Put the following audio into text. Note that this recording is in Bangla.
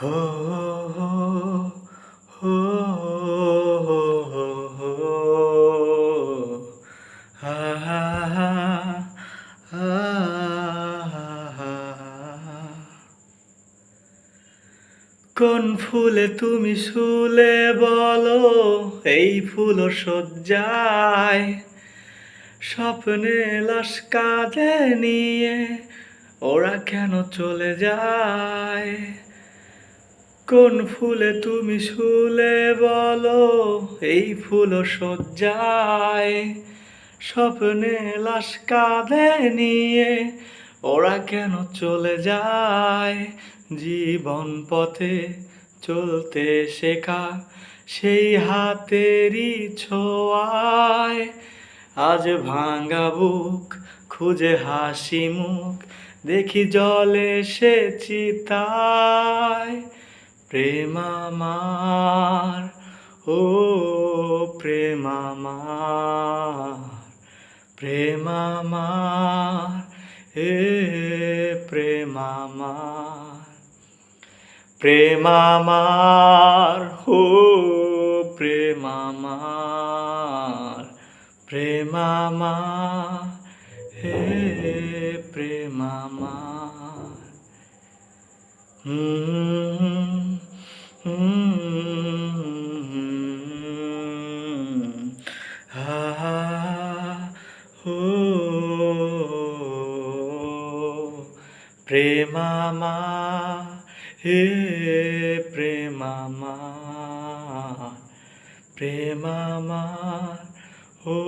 হো হো হো কোন ফুলে তুমি শুলে বলো, এই ফুল সজ্জায়। স্বপ্নে লাশ কাঁধে নিয়ে ওরা কেন চলে যায়? কোন ফুলে তুমি শুলে বলো? এই ফুল সজ্জায় স্বপ্নে লাশ কাঁধে নিয়ে ওরা কেন চলে যায়? জীবন পথে চলতে শেখা সেই হাতেরই ছোঁয়ায়। আজ ভাঙা বুক, খুঁজে হাসি মুখ, দেখি জলে সে চিতায়। প্রেম আমার ও প্রেম আমার প্রেম আমার এ প্রেম আমার প্রেম আমার ও প্রেম আমার প্রেম আমার হে প্রেম আমার হুম হুম। প্রেমামা হে প্রেমামা প্রেমামা ও